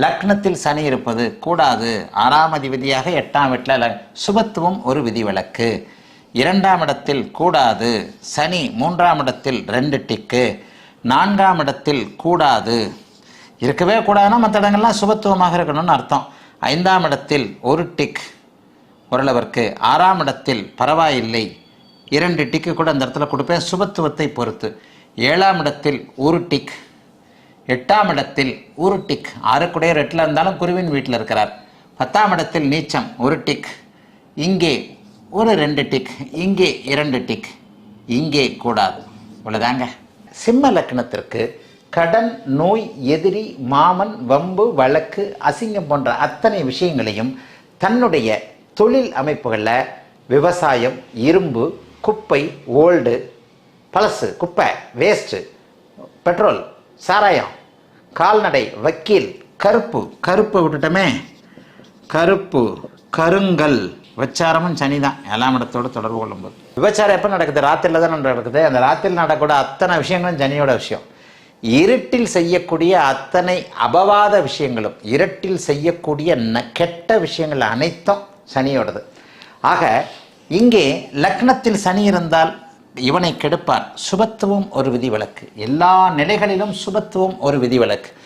லக்னத்தில் சனி இருப்பது கூடாது. ஆறாம் அதிபதியாக எட்டாம் வீட்டில் சுபத்துவம் ஒரு விதிவிலக்கு. இரண்டாம் இடத்தில் கூடாது. சனி மூன்றாம் இடத்தில் ரெண்டு டிக்கு. நான்காம் இடத்தில் கூடாது. இருக்கவே கூடாதுன்னா மற்ற இடங்கள்லாம் சுபத்துவமாக இருக்கணும்னு அர்த்தம். ஐந்தாம் இடத்தில் ஒரு டிக் ஓரளவிற்கு. ஆறாம் இடத்தில் பரவாயில்லை. இரண்டு டிக்கு கூட அந்த இடத்துல கொடுப்பேன். சுபத்துவத்தை பொறுத்து. ஏழாம் இடத்தில் ஒரு டிக் எட்டாம் இடத்தில் ஒரு டிக் ஆறுக்குடைய ரெட்டில் இருந்தாலும் குருவின் வீட்டில் இருக்கிறார். பத்தாம் இடத்தில் நீச்சம் ஒரு டிக் இங்கே ஒரு ரெண்டு டிக் இங்கே இரண்டு டிக் இங்கே கூடாது. இவ்வளோதாங்க சிம்ம லக்னத்திற்கு கடன் நோய் எதிரி மாமன் வம்பு வழக்கு அசிங்கம் போன்ற அத்தனை விஷயங்களையும் தன்னுடைய தொழில் அமைப்புகளில் விவசாயம் இரும்பு குப்பை ஓல்டு பழசு குப்பை வேஸ்ட்டு பெட்ரோல் சாராயம் கால்நடை வக்கீல் கருப்பு கருப்பை விட்டுட்டோமே. கருப்பு கருங்கல் விபச்சாரமும் சனி தான் ஏழாம் இடத்தோடு தொடர்பு கொள்ளும்போது. விபச்சாரம் எப்போ நடக்குது? ராத்திரில தான் நடக்குது. அந்த ராத்திரியில் நடக்கக்கூடிய அத்தனை விஷயங்களும் சனியோட விஷயம். இருட்டில் செய்யக்கூடிய அத்தனை அபவாத விஷயங்களும் இருட்டில் செய்யக்கூடிய ந- கெட்ட விஷயங்கள் அனைத்தும் சனியோடது. ஆக இங்கே லக்னத்தில் சனி இருந்தால் இவனை கெடுப்பார் சுபத்துவம் ஒரு விதிவிலக்கு. எல்லா நிலைகளிலும் சுபத்துவம் ஒரு விதிவிலக்கு.